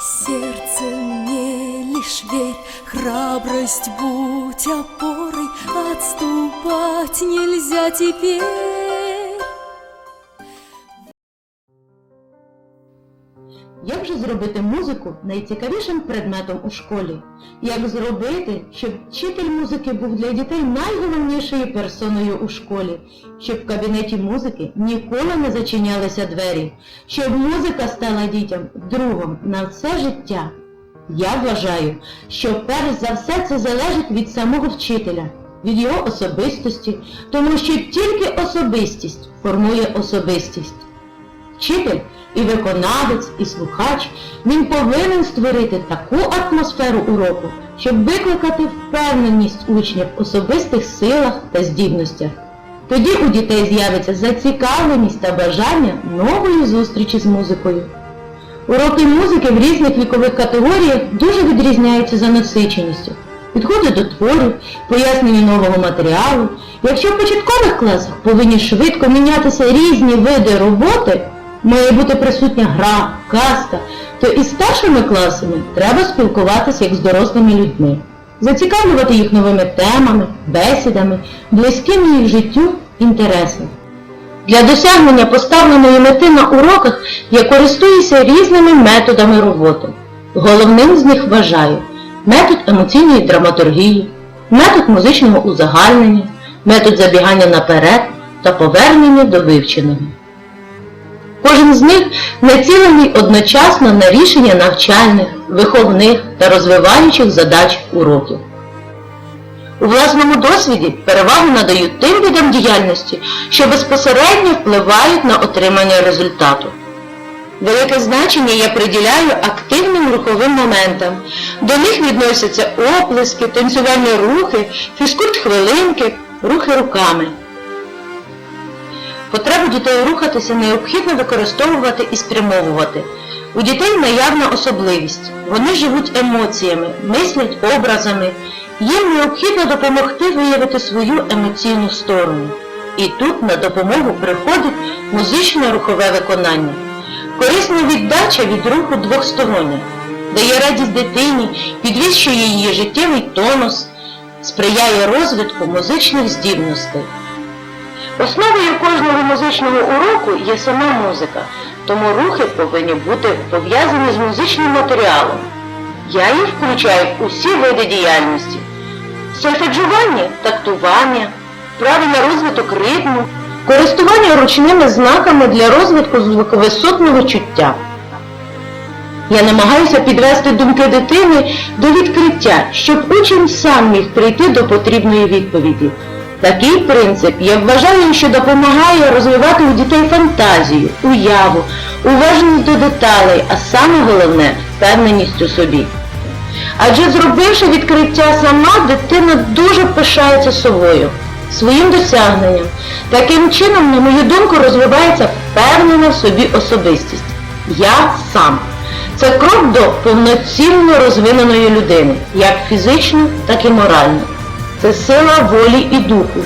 сердцем мне лишь верь, храбрость будь опорой, отступать нельзя теперь. Як зробити музику найцікавішим предметом у школі? Як зробити, щоб вчитель музики був для дітей найголовнішою персоною у школі, щоб в кабінеті музики ніколи не зачинялися двері, щоб музика стала дітям другом на все життя? Я вважаю, що перш за все це залежить від самого вчителя, від його особистості, тому що тільки особистість формує особистість. Вчитель і виконавець, і слухач, він повинен створити таку атмосферу уроку, щоб викликати впевненість учнів в особистих силах та здібностях. Тоді у дітей з'явиться зацікавленість та бажання нової зустрічі з музикою. Уроки музики в різних вікових категоріях дуже відрізняються за насиченістю. Підходи до творів, пояснення нового матеріалу. Якщо в початкових класах повинні швидко мінятися різні види роботи, має бути присутня гра, казка, то із старшими класами треба спілкуватися як з дорослими людьми, зацікавлювати їх новими темами, бесідами, близькими їх життю інтересами. Для досягнення поставленої мети на уроках я користуюся різними методами роботи. Головним з них вважаю метод емоційної драматургії, метод музичного узагальнення, метод забігання наперед та повернення до вивченого. Кожен з них націлений одночасно на рішення навчальних, виховних та розвиваючих задач уроків. У власному досвіді перевагу надаю тим видам діяльності, що безпосередньо впливають на отримання результату. Велике значення я приділяю активним руховим моментам. До них відносяться оплески, танцювальні рухи, фізкульт-хвилинки, рухи руками. Потребу дітей рухатися необхідно використовувати і спрямовувати. У дітей наявна особливість. Вони живуть емоціями, мислять образами. Їм необхідно допомогти виявити свою емоційну сторону. І тут на допомогу приходить музичне рухове виконання. Корисна віддача від руху двохстороння, дає радість дитині, підвищує її життєвий тонус, сприяє розвитку музичних здібностей. Основою кожного музичного уроку є сама музика, тому рухи повинні бути пов'язані з музичним матеріалом. Я їх включаю в усі види діяльності. Сольфеджування, тактування, вправи на розвиток ритму, користування ручними знаками для розвитку звуковисотного чуття. Я намагаюся підвести думки дитини до відкриття, щоб учень сам міг прийти до потрібної відповіді. Такий принцип, я вважаю, що допомагає розвивати у дітей фантазію, уяву, уважність до деталей, а саме головне впевненість у собі. Адже зробивши відкриття сама, дитина дуже пишається собою, своїм досягненням. Таким чином, на мою думку, розвивається впевнена в собі особистість. Я сам. Це крок до повноцінно розвиненої людини, як фізично, так і морально. Це сила волі і духу.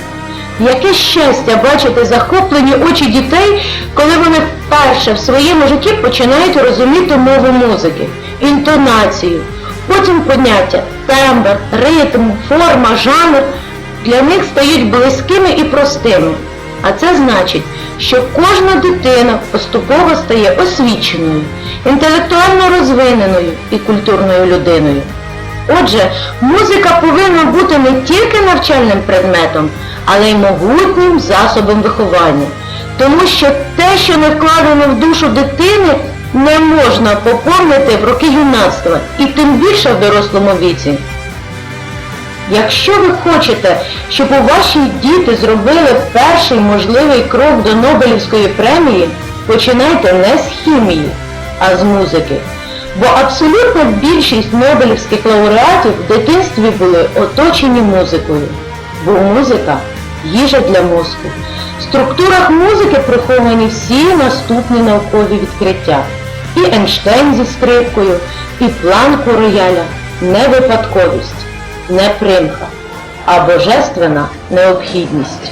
Яке щастя бачити захоплені очі дітей, коли вони вперше в своєму житті починають розуміти мову музики, інтонацію, потім поняття тембр, ритм, форма, жанр для них стають близькими і простими. А це значить, що кожна дитина поступово стає освіченою, інтелектуально розвиненою і культурною людиною. Отже, музика повинна бути не тільки навчальним предметом, але й могутнім засобом виховання. Тому що те, що не вкладено в душу дитини, не можна поповнити в роки юнацтва і тим більше в дорослому віці. Якщо ви хочете, щоб у ваші діти зробили перший можливий крок до Нобелівської премії, починайте не з хімії, а з музики. Бо абсолютна більшість Нобелівських лауреатів в дитинстві були оточені музикою. Бо музика їжа для мозку. В структурах музики приховані всі наступні наукові відкриття. І Ейнштейн зі скрипкою, і планку рояля не випадковість, не примха, а божественна необхідність.